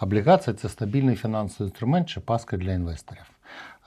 Облігація це стабільний фінансовий інструмент чи паска для інвесторів.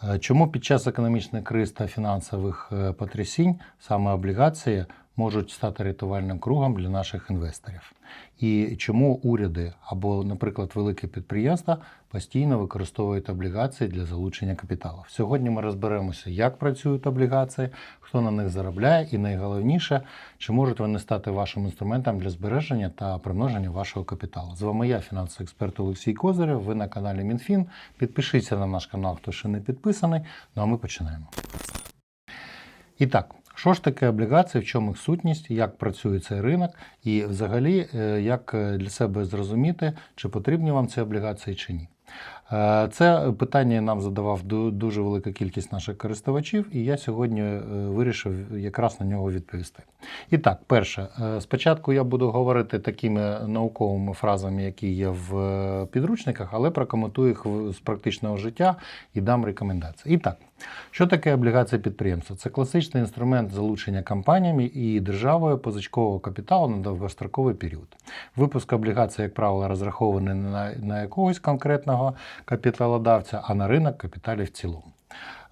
Е, Чому під час економічної кризи та фінансових е, потрясінь саме облігації можуть стати рятувальним кругом для наших інвесторів? І чому уряди або, наприклад, великі підприємства постійно використовують облігації для залучення капіталу? Сьогодні ми розберемося, як працюють облігації, хто на них заробляє, і найголовніше, чи можуть вони стати вашим інструментом для збереження та примноження вашого капіталу. З вами я, фінансовий експерт Олексій Козирев. Ви на каналі МінФін. Підпишіться на наш канал, хто ще не підписаний. Ну а ми починаємо. І так, що ж таке облігації, в чому їх сутність, як працює цей ринок, і взагалі, е, як е, для себе зрозуміти, чи потрібні вам ці облігації чи ні. Е, Це питання нам задавав ду- дуже велика кількість наших користувачів, і я сьогодні вирішив якраз на нього відповісти. І так, перше, спочатку я буду говорити такими науковими фразами, які є в підручниках, але прокоментую їх з практичного життя і дам рекомендації. І так, що таке облігація підприємства? Це класичний інструмент залучення компаніями і державою позичкового капіталу на довгостроковий період. Випуск облігацій, як правило, розрахований не на, якогось конкретного капіталодавця, а на ринок капіталів в цілому.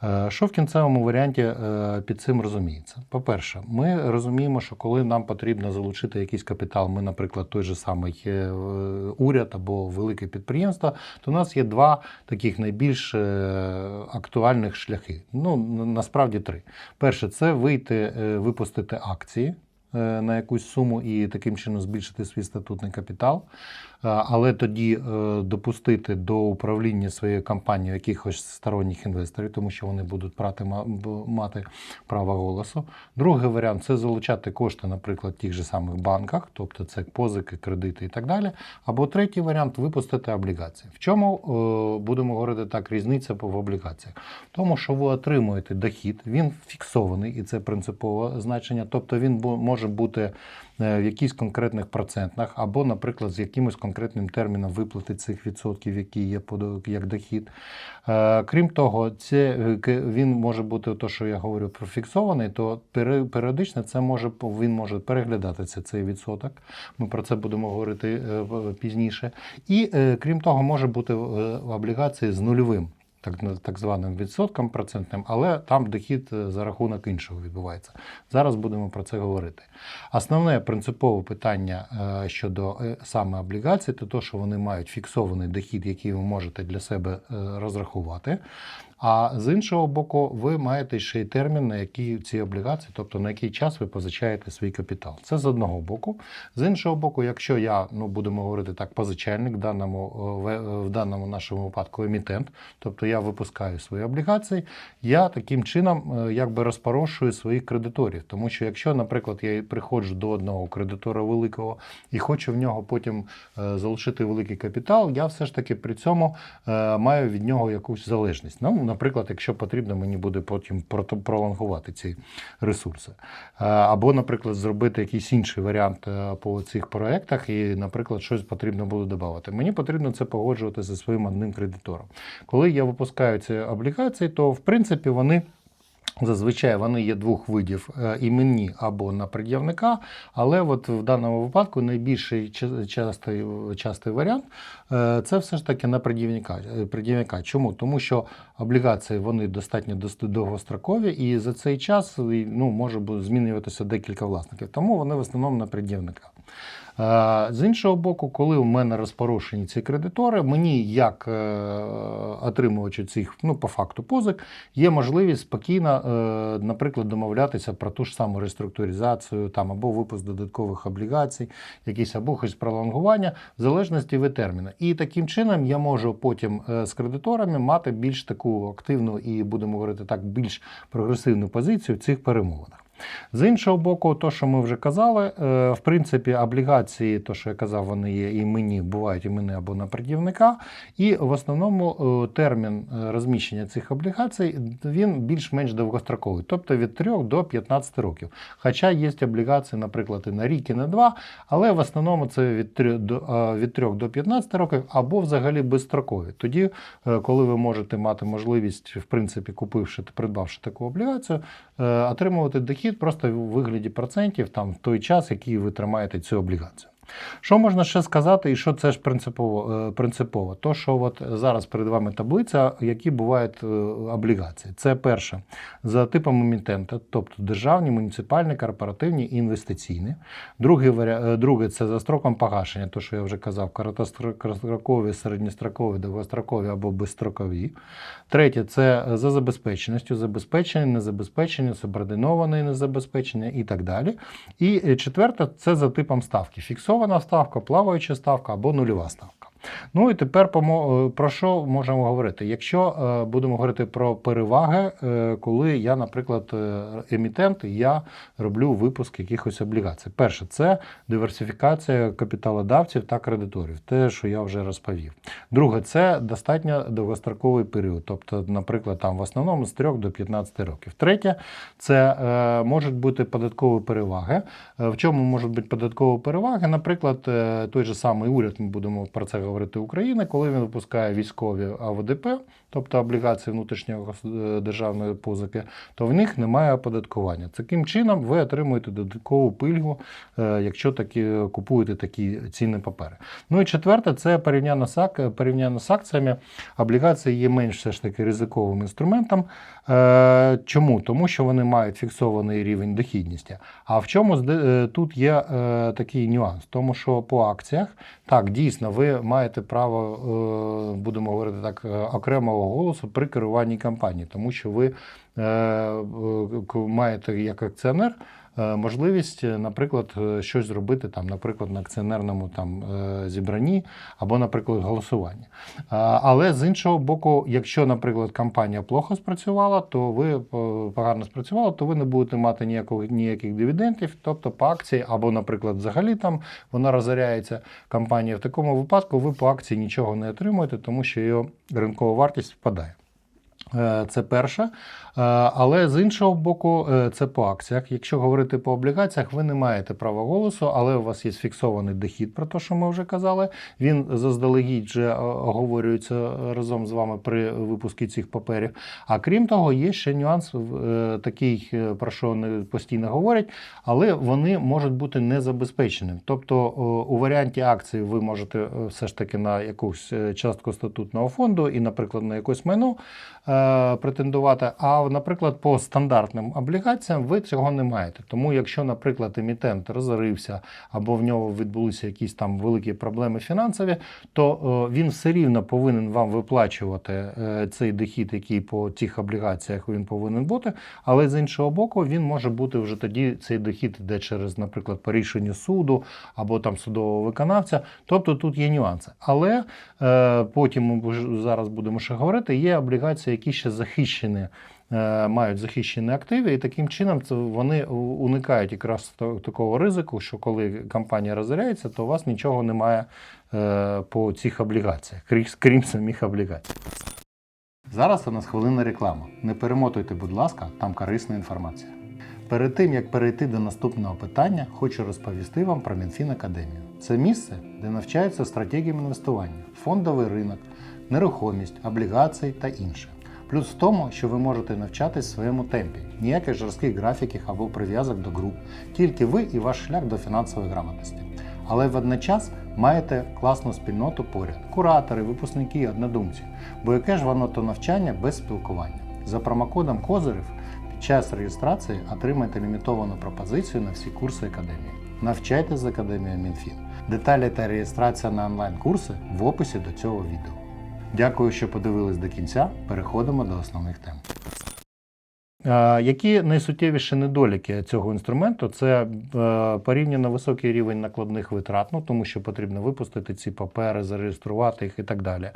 Е, Що в кінцевому варіанті е, під цим розуміється? По-перше, ми розуміємо, що коли нам потрібно залучити якийсь капітал, ми, наприклад, той же самий е, уряд або велике підприємство, то у нас є два таких найбільш актуальних шляхи. Ну, насправді три. Перше, це вийти, випустити акції. Е, На якусь суму і таким чином збільшити свій статутний капітал, Е, але тоді е, допустити до управління своєю компанією якихось сторонніх інвесторів, тому що вони будуть б- мати право голосу. Другий варіант це залучати кошти, наприклад, в тих же самих банках, тобто це позики, кредити і так далі. Або третій варіант випустити облігації. В чому будемо говорити так, різниця в облігаціях? Тому, що ви отримуєте дохід, він фіксований, і це принципове значення, тобто він бу- може бути е, в якихось конкретних процентах, або, наприклад, з якимось конкретним терміном виплати цих відсотків, які є як дохід. Е, Крім того, це е, він може бути то, що я говорю про фіксований, то періодично це може він може переглядатися цей відсоток. Ми про це будемо говорити пізніше. І крім того, може бути облігації з нульовим. Так, так званим відсотком процентним, але там дохід е, за рахунок іншого відбувається. Зараз будемо про це говорити. Основне принципове питання е, щодо е, саме облігацій, те, що вони мають фіксований дохід, який ви можете для себе розрахувати. А з іншого боку, ви маєте ще й термін, на який ці облігації, тобто на який час ви позичаєте свій капітал. Це з одного боку. З іншого боку, якщо я, ну будемо говорити так, позичальник в даному, е, в- в даному нашому випадку емітент, тобто я випускаю свої облігації, я таким чином е, якби розпорошую своїх кредиторів. Тому що якщо, наприклад, я приходжу до одного кредитора великого і хочу в нього потім е, залишити великий капітал, я все ж таки при цьому е, маю від нього якусь залежність. Ну, наприклад, якщо потрібно, мені буде потім пролонгувати ці ресурси. Е, Або, наприклад, зробити якийсь інший варіант е, по цих проектах, і, наприклад, щось потрібно буде додати. Мені потрібно це погоджувати зі своїм одним кредитором. Коли я випускаю ці облігації, то в принципі вони. Зазвичай вони є двох видів е, іменні або на пред'явника, але от в даному випадку найбільший частий, частий варіант е, це все ж таки на пред'явника. е. Чому? Тому що облігації вони достатньо довгострокові, і за цей час ну, може змінюватися декілька власників. Тому вони в основному на пред'явника. Е, З іншого боку, коли у мене розпорошені ці кредитори, мені, як е, отримувачу цих, ну, по факту позик, є можливість спокійно, е, наприклад, домовлятися про ту ж саму реструктуризацію, там, або випуск додаткових облігацій, якісь або хоч пролонгування, в залежності від терміну. І таким чином я можу потім з кредиторами мати більш таку активну і, будемо говорити так, більш прогресивну позицію в цих перемовинах. З іншого боку, то, що ми вже казали, е, в принципі, облігації, то, що я казав, вони є іменні, бувають іменні або на пред'явника. І в основному е, термін е, розміщення цих облігацій він більш-менш довгостроковий, тобто від 3 до 15 років. Хоча є облігації, наприклад, і на рік, і на два, але в основному це від 3 до, від 3 до 15 років або взагалі безстрокові. Тоді, коли ви можете мати можливість, в принципі, купивши та придбавши таку облігацію, отримувати дохід просто в вигляді процентів там в той час, який ви тримаєте цю облігацію. Що можна ще сказати, і що це ж принципово? е, принципово? То, що от зараз перед вами таблиця, які бувають е, облігації. Це перше за типом емітента, тобто державні, муніципальні, корпоративні і інвестиційні. Варіа- е, друге це за строком погашення, то, що я вже казав, короткострокові, середньострокові, довгострокові або безстрокові. Третє це за забезпеченістю, забезпечення, незабезпечення, субординоване незабезпечення і так далі. І четверте це за типом ставки: фіксована ставка, плаваюча ставка або нульова ставка. Ну і тепер е, про що можемо говорити? Якщо е, будемо говорити про переваги, е, коли я, наприклад, емітент, я роблю випуск якихось облігацій. Перше, це диверсифікація капіталодавців та кредиторів, те, що я вже розповів. Друге, це достатньо довгостроковий період, тобто, наприклад, там в основному з 3 до 15 років. Третє, це можуть бути податкові переваги. В чому можуть бути податкові переваги? Наприклад, той же самий уряд, ми будемо про це говорити України, коли він випускає військові АВДП, тобто облігації внутрішньої е, державної позики, то в них немає оподаткування. Таким чином ви отримуєте додаткову пильгу, е, якщо такі купуєте такі цінні папери. Ну і четверте, це порівняно з, порівняно з акціями. Облігації є менш все ж таки ризиковим інструментом. Е, Чому? Тому що вони мають фіксований рівень дохідності. А в чому тут є такий нюанс? Тому що по акціях, так, дійсно, ви маєте право, е, будемо говорити так, е, окремого голосу при керуванні компанії, тому що ви е, маєте як акціонер. Е, Можливість, е, наприклад, е, щось зробити там, наприклад, на акціонерному там зібранні або, наприклад, голосуванні. Але з іншого боку, якщо, наприклад, компанія плохо спрацювала, то ви погано спрацювали, то ви не будете мати ніякого, ніяких дивідендів, тобто по акції, або, наприклад, взагалі там вона розоряється компанія. В такому випадку ви по акції нічого не отримуєте, тому що її ринкова вартість впадає. Е, Це перше. Е, Але з іншого боку, е, це по акціях. Якщо говорити по облігаціях, ви не маєте права голосу, але у вас є фіксований дохід, про те, що ми вже казали. Він заздалегідь вже оговорюється разом з вами при випуску цих паперів. А крім того, є ще нюанс такий, про що вони постійно говорять, але вони можуть бути незабезпеченими. Тобто у варіанті акції ви можете все ж таки на якусь частку статутного фонду і, наприклад, на якось майно претендувати. А, наприклад, по стандартним облігаціям ви цього не маєте. Тому, якщо, наприклад, емітент розорився або в нього відбулися якісь там великі проблеми фінансові, то е, він все рівно повинен вам виплачувати е, цей дохід, який по цих облігаціях він повинен бути. Але з іншого боку, він може бути вже тоді цей дохід йде через, наприклад, по рішенню суду або там судового виконавця. Тобто тут є нюанси. Але е, потім ми зараз будемо ще говорити, є облігації, які ще захищені. е, Мають захищені активи, і таким чином це вони уникають якраз такого ризику, що коли компанія розоряється, то у вас нічого немає е, по цих облігаціях, крім, крім самих облігацій. Зараз у нас хвилина реклама. Не перемотуйте, будь ласка, там корисна інформація. Перед тим як перейти до наступного питання, хочу розповісти вам про Мінфін Академію. Це місце, де навчаються стратегіям інвестування, фондовий ринок, нерухомість, облігації та інше. Плюс в тому, що ви можете навчатись в своєму темпі, ніяких жорстких графіків або прив'язок до груп, тільки ви і ваш шлях до фінансової грамотності. Але водночас маєте класну спільноту поряд, куратори, випускники, однодумці. Бо яке ж воно то навчання без спілкування? За промокодом Козирів під час реєстрації отримайте лімітовану пропозицію на всі курси академії. Навчайтесь з академією Мінфін. Деталі та реєстрація на онлайн-курси в описі до цього відео. Дякую, що подивились до кінця. Переходимо до основних тем. Які найсуттєвіші недоліки цього інструменту? Це е, порівняно високий рівень накладних витрат, ну тому що потрібно випустити ці папери, зареєструвати їх і так далі.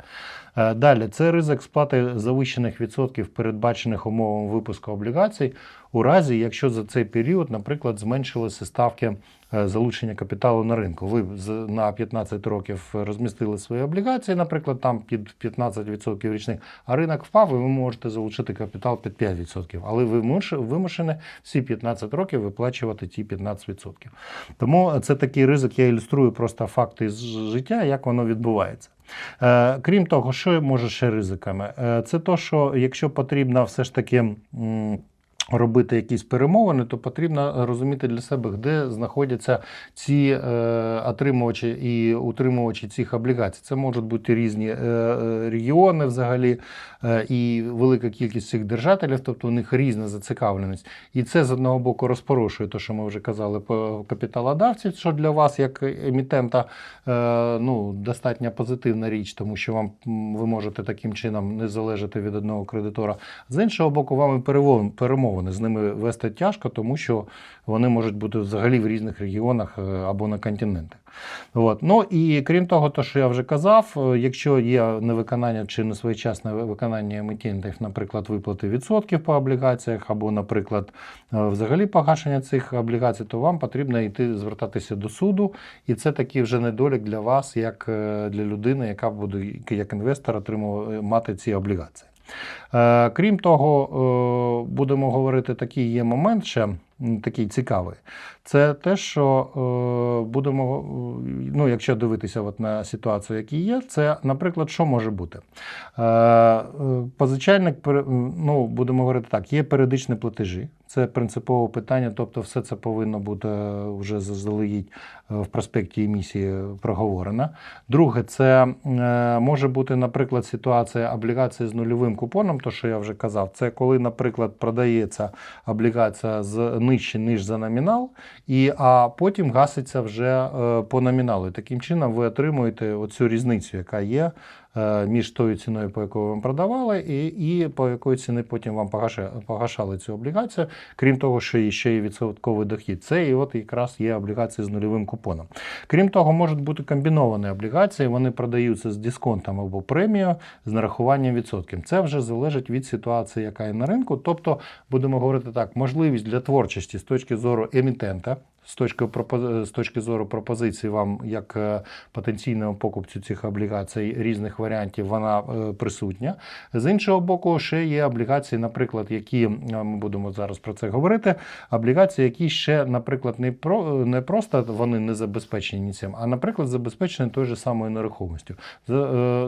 Е, Далі це ризик сплати завищених відсотків, передбачених умовами випуску облігацій, у разі, якщо за цей період, наприклад, зменшилися ставки е, залучення капіталу на ринку. Ви на 15 років розмістили свої облігації, наприклад, там під 15% річних, а ринок впав, і ви можете залучити капітал під 5%. Але ви вимушені всі 15 років виплачувати ті 15%. Тому це такий ризик, я ілюструю просто факти з життя, як воно відбувається. Е, Крім того, що може ще ризиками? Е, Це то, що якщо потрібно все ж таки. Робити якісь перемовини, то потрібно розуміти для себе, де знаходяться ці е, отримувачі і утримувачі цих облігацій. Це можуть бути різні е, е, регіони взагалі і велика кількість цих держателів, тобто у них різна зацікавленість. І це з одного боку розпорошує те, що ми вже казали по капіталодавців, що для вас, як емітента, е, ну, достатньо позитивна річ, тому що вам ви можете таким чином не залежати від одного кредитора. З іншого боку, вам і перемовини з ними вести тяжко, тому що вони можуть бути взагалі в різних регіонах е, або на континентах. От. Ну і крім того, то, що я вже казав, е, якщо є невиконання чи несвоєчасне виконання емітентів, наприклад, виплати відсотків по облігаціях, або, наприклад, е, взагалі погашення цих облігацій, то вам потрібно йти звертатися до суду, і це такий вже недолік для вас, як е, для людини, яка буде як інвестор отримувати мати ці облігації. Е, Крім того, е, будемо говорити, такий є момент ще такий цікавий. Це те, що е, будемо, ну, якщо дивитися от на ситуацію, яка є, це, наприклад, що може бути? Позичальник, ну, будемо говорити так, є періодичні платежі. Це принципове питання, тобто все це повинно бути вже заздалегідь е, в проспекті емісії проговорено. Друге, це е, може бути, наприклад, ситуація облігації з нульовим купоном, то що я вже казав, це коли, наприклад, продається облігація з нижче, ніж за номінал, і, а потім гаситься вже е, по номіналу. Таким чином ви отримуєте оцю різницю, яка є між тою ціною, по ви вам продавали, і, і по якої ціни потім вам погашали, цю облігацію. Крім того, що ще є відсотковий дохід. Це і от якраз є облігації з нульовим купоном. Крім того, можуть бути комбіновані облігації, вони продаються з дисконтом або премією з нарахуванням відсотків. Це вже залежить від ситуації, яка є на ринку. Тобто, будемо говорити так, можливість для творчості з точки зору емітента. З точки, з точки зору пропозиції вам, як е, потенційному покупцю цих облігацій різних варіантів, вона е, присутня. З іншого боку, ще є облігації, наприклад, які е, ми будемо зараз про це говорити. Облігації, які ще, наприклад, не про не просто вони не забезпечені цим, а наприклад, забезпечені тою же самою нерухомістю.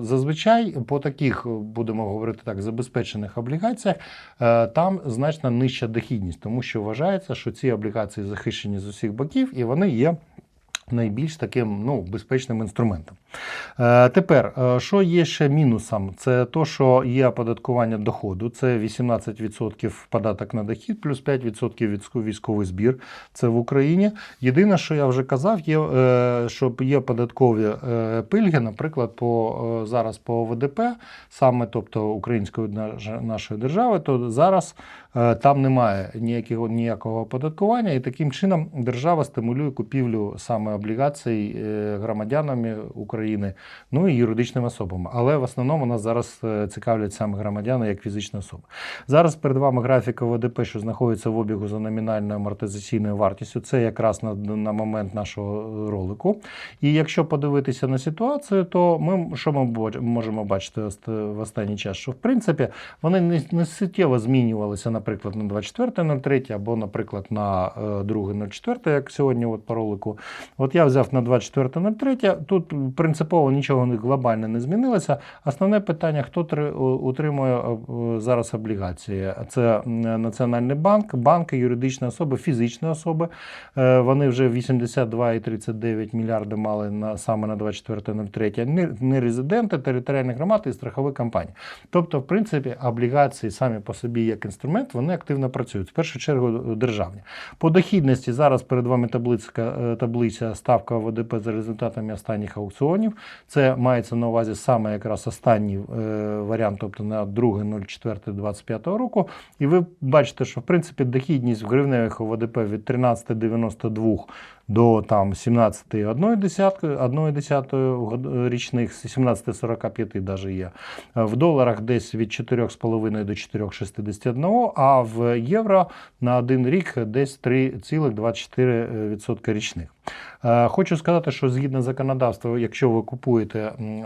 Зазвичай по таких будемо говорити так, забезпечених облігаціях там значно нижча дохідність, тому що вважається, що ці облігації захищені з усіх боків і вони є. Найбільш таким ну, безпечним інструментом. Е, тепер, е, що є ще мінусом? Це то, що є оподаткування доходу, це 18% податок на дохід, плюс 5% військо- військовий збір. Це в Україні. Єдине, що я вже казав, є, е, що є податкові е, пильги, наприклад, по, зараз по ВДП, саме тобто української нашої держави, то зараз там немає ніякого, ніякого оподаткування, і таким чином держава стимулює купівлю саме облігацій е, громадянами України, ну і юридичними особами. Але в основному нас зараз е, цікавлять саме громадяни як фізичні особи. Зараз перед вами графіка ВДП, що знаходиться в обігу за номінальною амортизаційною вартістю. Це якраз на, на момент нашого ролику. І якщо подивитися на ситуацію, то ми що ми можемо бачити в останній час? Що в принципі вони не, не суттєво змінювалися, наприклад, на 24.03 або, наприклад, на е, 2.04, як сьогодні от по ролику. От я взяв на 24.03, тут принципово нічого глобально не змінилося. Основне питання, хто три- утримує е, зараз облігації? Це Національний банк, банки, юридичні особи, фізичні особи. Е, Вони вже 82,39 мільярди мали на саме на 24.03. Не, не резиденти, територіальні громади і страхові компанії. Тобто, в принципі, облігації самі по собі як інструмент, вони активно працюють. В першу чергу е, державні. По дохідності зараз перед вами таблиця, е, таблиця ставка ВДП за результатами останніх аукціонів. Це мається на увазі саме якраз останній е, варіант, тобто на 2.04.25 року. І ви бачите, що в принципі дохідність в гривневих ОВДП від 13,92 до там 17,1 річних, 17,45 даже є. В доларах десь від 4,5 до 4,61, а в євро на один рік десь 3,24% річних. Е, Хочу сказати, що згідно законодавства, якщо ви купуєте е,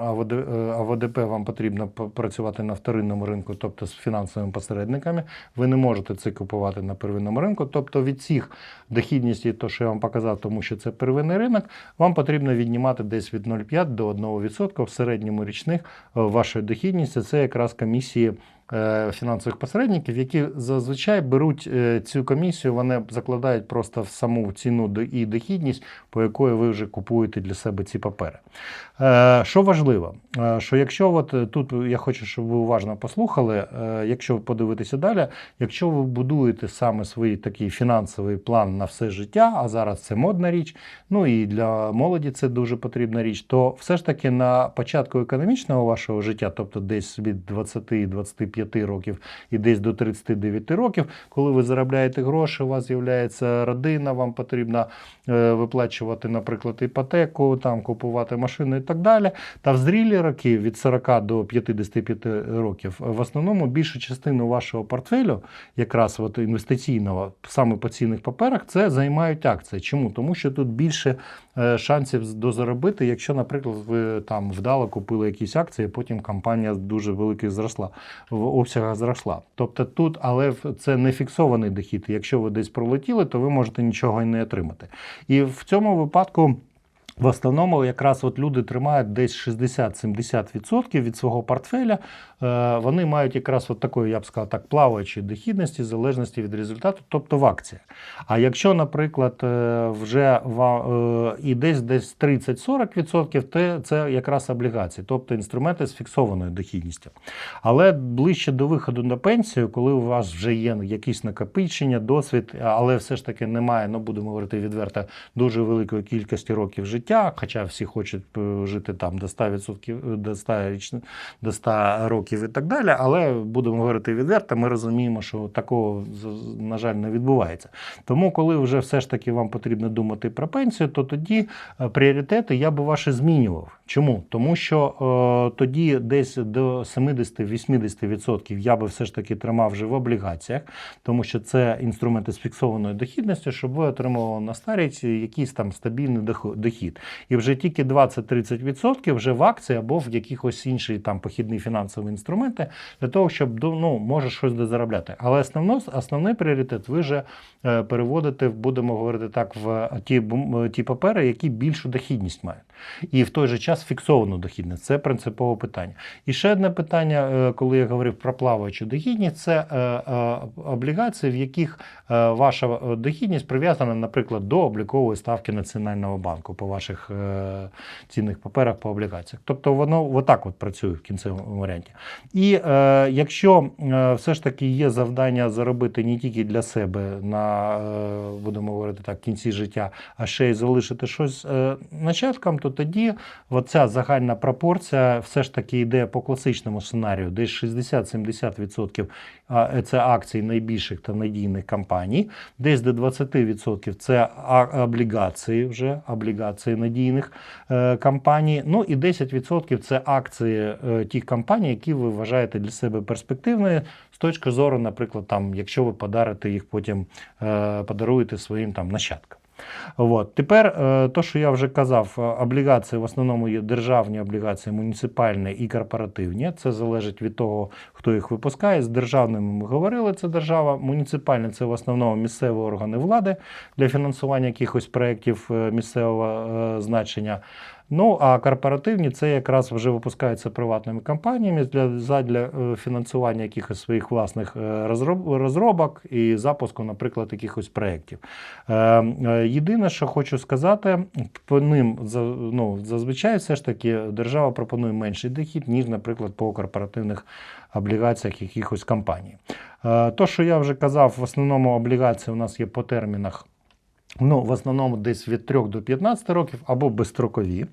АВДП, вам потрібно працювати на вторинному ринку, тобто з фінансовими посередниками. Ви не можете це купувати на первинному ринку. Тобто від цих дохідності, то що я вам показав, тому що це первинний ринок, вам потрібно віднімати десь від 0,5 до 1% в середньому річних е, вашої дохідності. Це якраз комісії фінансових посередників, які зазвичай беруть е, цю комісію, вони закладають просто в саму ціну і дохідність, по якої ви вже купуєте для себе ці папери. Е, Що важливо, Е, що якщо от е, тут я хочу, щоб ви уважно послухали, е, якщо ви подивитеся далі, якщо ви будуєте саме свій такий фінансовий план на все життя, а зараз це модна річ, ну і для молоді це дуже потрібна річ, то все ж таки на початку економічного вашого життя, тобто десь від 20-25 років і десь до 39 років, коли ви заробляєте гроші, у вас з'являється родина, вам потрібно е, виплачувати, наприклад, іпотеку, там купувати машину і так далі. Та в зрілі роки від 40 до 55 років в основному більшу частину вашого портфелю, якраз от інвестиційного, саме по цінних паперах, це займають акції. Чому? Тому що тут більше е, шансів дозаробити, якщо, наприклад, ви там вдало купили якісь акції, а потім компанія дуже великих зросла, в обсягах зросла. Тобто тут, але це не фіксований дохід. Якщо ви десь пролетіли, то ви можете нічого і не отримати. І в цьому випадку. В основному якраз от люди тримають десь 60-70% від свого портфеля. Е, Вони мають якраз от такої, я б сказав, так, плаваючої дохідності, залежності від результату, тобто в акціях. А якщо, наприклад, е, вже е, і десь десь 30-40%, то це якраз облігації, тобто інструменти з фіксованою дохідністю. Але ближче до виходу на пенсію, коли у вас вже є якісь накопичення, досвід, але все ж таки немає, ну будемо говорити відверто, дуже великої кількості років життя, хоча всі хочуть е, жити там до 100%, до 100, до 100 років і так далі. Але будемо говорити відверто, ми розуміємо, що такого, на жаль, не відбувається. Тому, коли вже все ж таки вам потрібно думати про пенсію, то тоді е, пріоритети я би ваші змінював. Чому? Тому що е, тоді десь до 70-80% я би все ж таки тримав вже в облігаціях, тому що це інструменти з фіксованою дохідністю, щоб ви отримували на старість якийсь там стабільний дохо- дохід. І вже тільки 20-30% вже в акції або в якихось інші там похідні фінансові інструменти для того, щоб ну, може щось дозаробляти. Але основно, основний пріоритет ви вже е, переводите, будемо говорити так, в ті, ті папери, які більшу дохідність мають. І в той же час фіксовану дохідність. Це принципове питання. І ще одне питання, е, коли я говорив про плаваючу дохідність, це е, е, облігації, в яких е, ваша е, дохідність прив'язана, наприклад, до облікової ставки Національного банку по ваших е, цінних паперах по облігаціях. Тобто воно отак от працює в кінцевому варіанті. І е, якщо е, все ж таки є завдання заробити не тільки для себе на, е, будемо говорити так, кінці життя, а ще й залишити щось е, нащадкам, то тоді оця загальна пропорція все ж таки йде по класичному сценарію, десь 60-70% це акції найбільших та надійних компаній, десь до 20% це облігації вже облігації надійних е, компаній. Ну і 10% це акції е, тих компаній, які ви вважаєте для себе перспективною з точки зору, наприклад, там, якщо ви подарите їх потім, е, подаруєте своїм там нащадкам. От. Тепер, е, то, що я вже казав, е, облігації в основному є державні облігації, муніципальні і корпоративні. Це залежить від того, хто їх випускає. З державними ми говорили, це держава. Муніципальні це в основному місцеві органи влади для фінансування якихось проєктів е, місцевого значення. Ну а корпоративні це якраз вже випускаються приватними компаніями для задля е, фінансування якихось своїх власних е, розробок і запуску, наприклад, якихось проєктів. Е, Єдине, що хочу сказати, по ним ну, зазвичай все ж таки держава пропонує менший дохід, ніж, наприклад, по корпоративних облігаціях якихось компаній. То, що я вже казав, в основному облігації у нас є по термінах Ну, в основному десь від 3 до 15 років або безстрокові.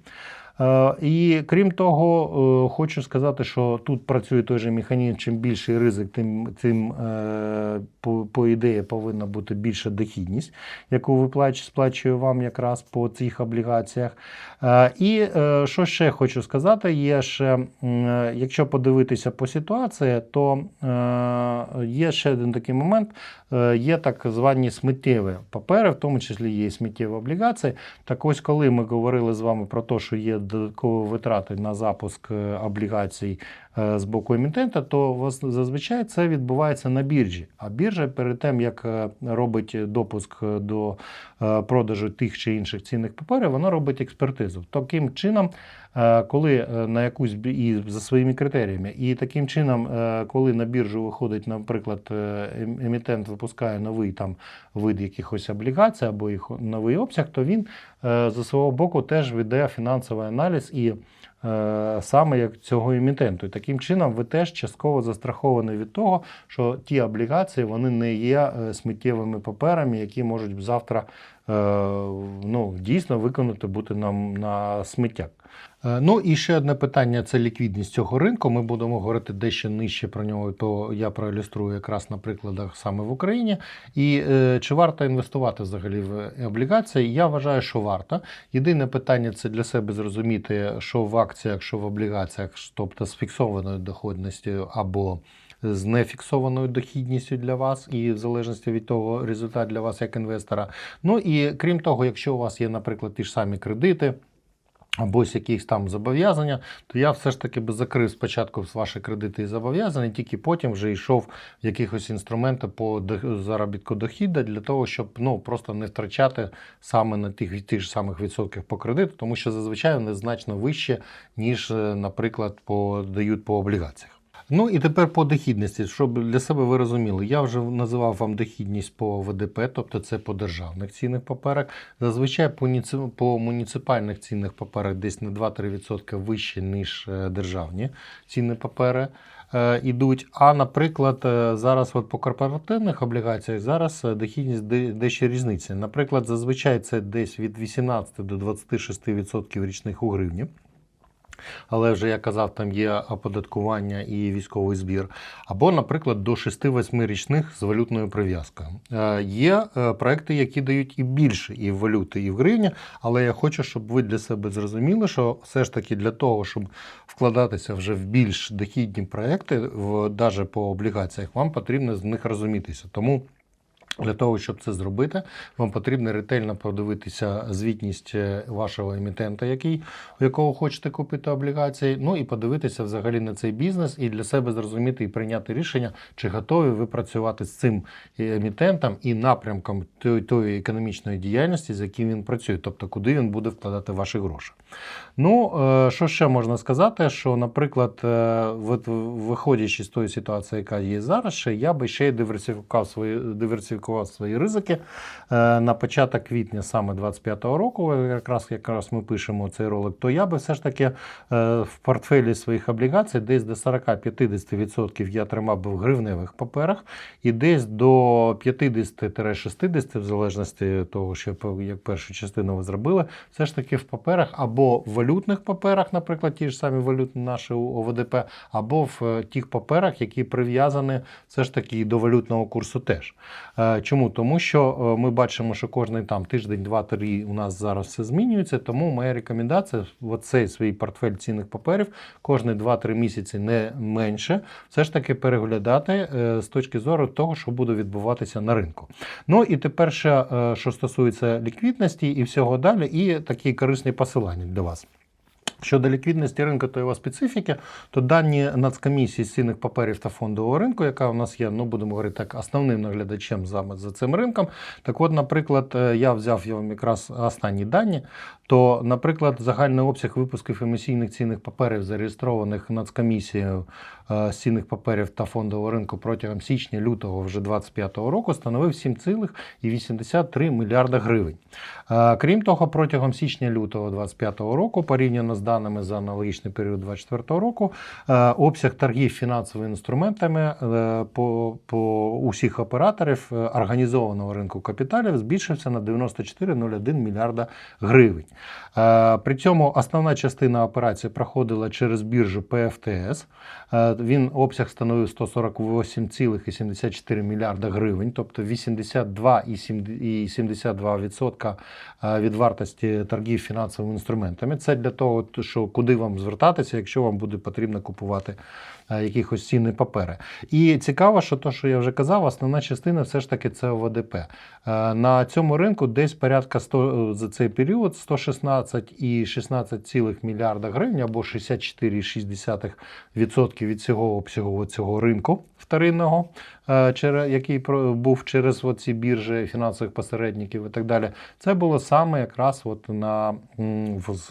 Е, І крім того, е, хочу сказати, що тут працює той же механізм. Чим більший ризик, тим, тим е, по, по ідеї повинна бути більша дохідність, яку виплач, сплачує вам якраз по цих облігаціях. І що ще хочу сказати, є ще, якщо подивитися по ситуації, то є ще один такий момент. Є так звані сміттєві папери, в тому числі є сміттєві облігації. Так ось, коли ми говорили з вами про те, що є додаткові витрати на запуск е, облігацій з боку емітента, то зазвичай це відбувається на біржі. А біржа перед тим, як е, робить допуск е, до е, продажу тих чи інших цінних паперів, вона робить експертизу. Таким чином е, коли е, на якусь і за своїми критеріями, і таким чином, е, коли на біржу виходить, наприклад, е, ем- емітент випускає новий там вид якихось облігацій або їх новий обсяг, то він е, за свого боку теж веде фінансовий аналіз і е, саме як цього емітенту. І таким чином ви теж частково застраховані від того, що ті облігації вони не є е, сміттєвими паперами, які можуть завтра е, ну, дійсно виконати бути нам на сміття. Е, Ну і ще одне питання це ліквідність цього ринку. Ми будемо говорити дещо нижче про нього, то я проілюструю якраз на прикладах саме в Україні. І е, чи варто інвестувати взагалі в облігації? Я вважаю, що варто. Єдине питання це для себе зрозуміти, що в акціях, що в облігаціях, тобто з фіксованою доходністю або з нефіксованою дохідністю для вас, і в залежності від того результат для вас як інвестора. Ну і крім того, якщо у вас є, наприклад, ті ж самі кредити. Або з якихось там зобов'язання, то я все ж таки би закрив спочатку ваші кредити і зобов'язання, тільки потім вже йшов в якихось інструменти по заробітку дохіду для того, щоб ну просто не втрачати саме на тих, тих ж самих відсотках по кредиту, тому що зазвичай вони значно вище, ніж, е, наприклад, по дають по облігаціях. Ну і тепер по дохідності, щоб для себе ви розуміли, я вже називав вам дохідність по ВДП, тобто це по державних цінних паперах. Зазвичай по, ніци- по муніципальних цінних паперах десь на 2-3% вище, ніж е, державні цінні папери е, ідуть. А, наприклад, е, зараз от по корпоративних облігаціях зараз е, дохідність дещо різниця. Наприклад, зазвичай це десь від 18 до 26% річних у гривні. Але вже я казав, там є оподаткування і військовий збір. Або, наприклад, до 6-8 річних з валютною прив'язкою. Е, Є е, проекти, які дають і більше, і в валюти, і в гривні. Але я хочу, щоб ви для себе зрозуміли, що все ж таки для того, щоб вкладатися вже в більш дохідні проекти, навіть по облігаціях, вам потрібно з них розумітися. Тому. Для того, щоб це зробити, вам потрібно ретельно подивитися звітність е, вашого емітента, який, у якого хочете купити облігації, ну і подивитися взагалі на цей бізнес і для себе зрозуміти і прийняти рішення, чи готові ви працювати з цим емітентом і напрямком тої економічної діяльності, з яким він працює, тобто куди він буде вкладати ваші гроші. Ну, е, що ще можна сказати, що, наприклад, е, виходячи з тої ситуації, яка є зараз, ще я би ще й диверсифікував свої, диверсифікував свої ризики. Е, На початок квітня саме 25-го року, якраз якраз ми пишемо цей ролик, то я би все ж таки в портфелі своїх облігацій десь до 40-50% я тримав би в гривневих паперах, і десь до 50-60, в залежності того, що як першу частину ви зробили, все ж таки в паперах або в валютних паперах, наприклад, ті ж самі валютні наші ОВДП, або в е, тих паперах, які прив'язані все ж таки до валютного курсу теж. Е, Чому? Тому що е, ми бачимо, що кожний там тиждень, два-три у нас зараз все змінюється. Тому моя рекомендація в цей свій портфель цінних паперів кожні 2-3 місяці не менше, все ж таки переглядати з точки зору того, що буде відбуватися на ринку. Ну і тепер ще, що стосується ліквідності і всього далі, і такі корисні посилання для вас. Щодо ліквідності ринку та його специфіки, то дані Нацкомісії з цінних паперів та фондового ринку, яка у нас є, ну будемо говорити так, основним наглядачем за, цим ринком. Так от, наприклад, е, я взяв я вам якраз останні дані, то, наприклад, загальний обсяг випусків емісійних цінних паперів, зареєстрованих Нацкомісією е, з цінних паперів та фондового ринку протягом січня-лютого вже 2025 року становив 7,83 мільярда гривень. Е, Крім того, протягом січня-лютого 2025 року, порівняно з даними за аналогічний період 2024 року, е, обсяг торгів фінансовими інструментами е, по, по усіх операторів е, організованого ринку капіталів збільшився на 94,01 мільярда гривень. При цьому основна частина операції проходила через біржу ПФТС. Він обсяг становив 148,74 мільярда гривень, тобто 82,72% е, від вартості торгів фінансовими інструментами. Це для того, що куди вам звертатися, якщо вам буде потрібно купувати якихось цінні папери. І цікаво, що то, що я вже казав, основна частина все ж таки це ОВДП. Е, На цьому ринку десь порядка 100, за цей період 116,16 цілих мільярда гривень або 64,6% від цього обсягу цього ринку вторинного, е, який був через ці біржі фінансових посередників і так далі. Це було саме якраз от на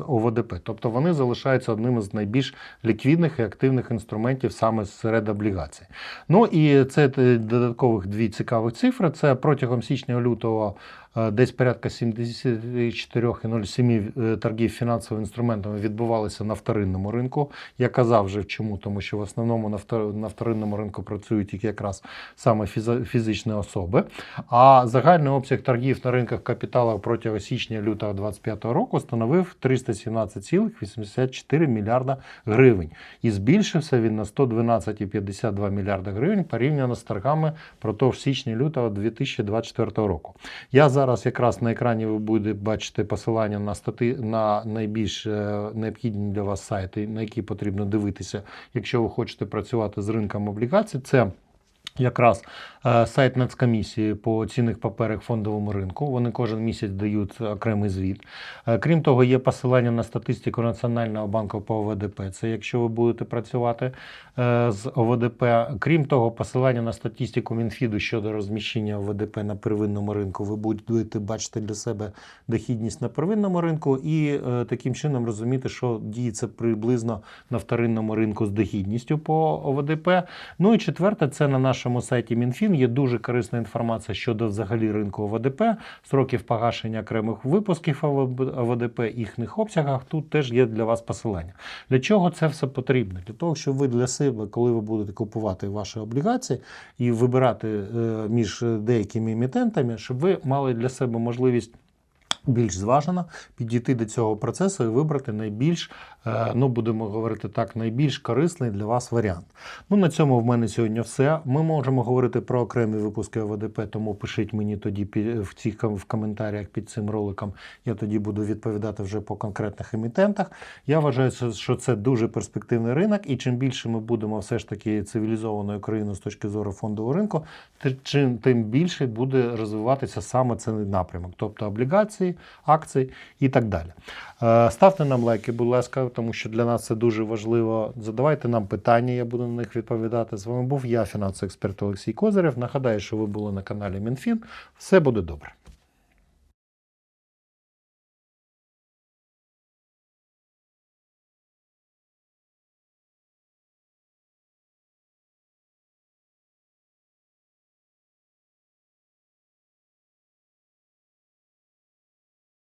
ОВДП. Тобто вони залишаються одним із найбільш ліквідних і активних інструментів саме серед облігацій. Ну і це е, додаткових дві цікавих цифри. Це протягом січня-лютого десь порядка 74,07 е, торгів фінансовими інструментами відбувалися на вторинному ринку. Я казав вже чому, тому що в основному на вторинному ринку працюють тільки якраз саме фізичні особи. А загальний обсяг торгів на ринках капіталу протягом січня-лютого 2025 року становив 317,84 мільярда гривень. І збільшився він на 112,52 мільярда гривень порівняно з торгами протягом січня-лютого 2024 року. Я зараз якраз на екрані ви будете бачити посилання на стати на найбільш е, необхідні для вас сайти, на які потрібно дивитися, якщо ви хочете працювати з ринком облігацій. Це Якраз сайт Нацкомісії по цінних паперах фондовому ринку. Вони кожен місяць дають окремий звіт. Крім того, є посилання на статистику Національного банку по ОВДП. Це якщо ви будете працювати е, з ОВДП. Крім того, посилання на статистику Мінфіду щодо розміщення ОВДП на первинному ринку. Ви будете бачити для себе дохідність на первинному ринку і е, таким чином розуміти, що діється приблизно на вторинному ринку з дохідністю по ОВДП. Ну і четверте, це на нашому сайті Мінфін є дуже корисна інформація щодо взагалі ринку ОВДП, сроків погашення окремих випусків ОВДП, їхніх обсягах. Тут теж є для вас посилання. Для чого це все потрібно? Для того, щоб ви для себе, коли ви будете купувати ваші облігації і вибирати е, між деякими емітентами, щоб ви мали для себе можливість. Більш зважено підійти до цього процесу і вибрати найбільш, ну будемо говорити так, найбільш корисний для вас варіант. Ну на цьому в мене сьогодні все. Ми можемо говорити про окремі випуски ОВДП, тому пишіть мені тоді в цих в коментарях під цим роликом. Я тоді буду відповідати вже по конкретних емітентах. Я вважаю, що- що це дуже перспективний ринок, і чим більше ми будемо все ж таки цивілізованою країною з точки зору фондового ринку, чим тим більше буде розвиватися саме цей напрямок, тобто облігації, акції і так далі. Е, Ставте нам лайки, будь ласка, тому що для нас це дуже важливо. Задавайте нам питання, я буду на них відповідати. З вами був я, фінансовий експерт Олексій Козирев. Нагадаю, що ви були на каналі Мінфін. Все буде добре.